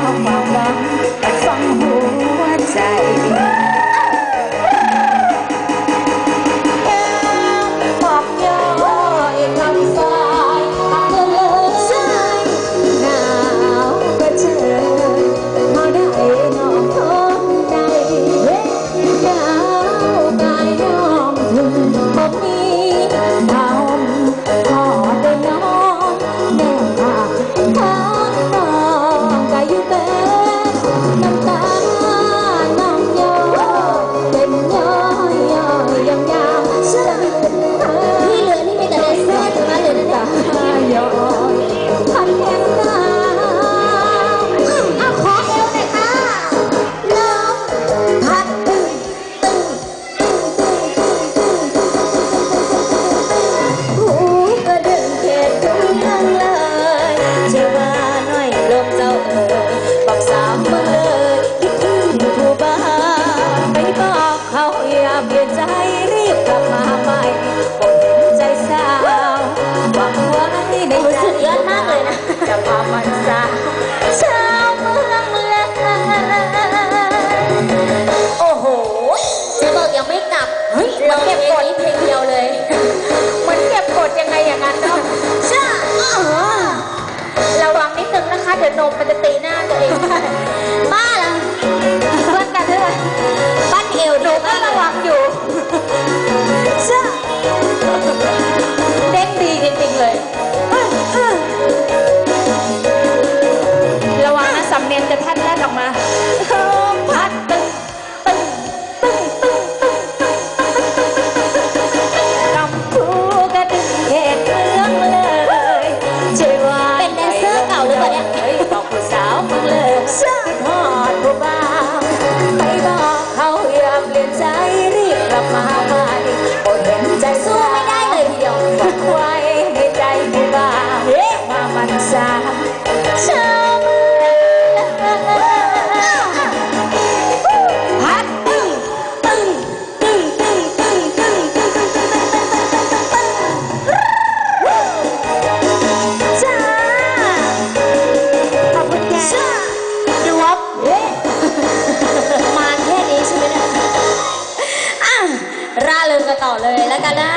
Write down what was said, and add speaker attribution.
Speaker 1: าวมาวังฟังหัวใจ กลัมาใม่ปวดหัวใจสาหวังว่าที่ในใจจะพามันสา
Speaker 2: ต่อเลยแล้วกันนะ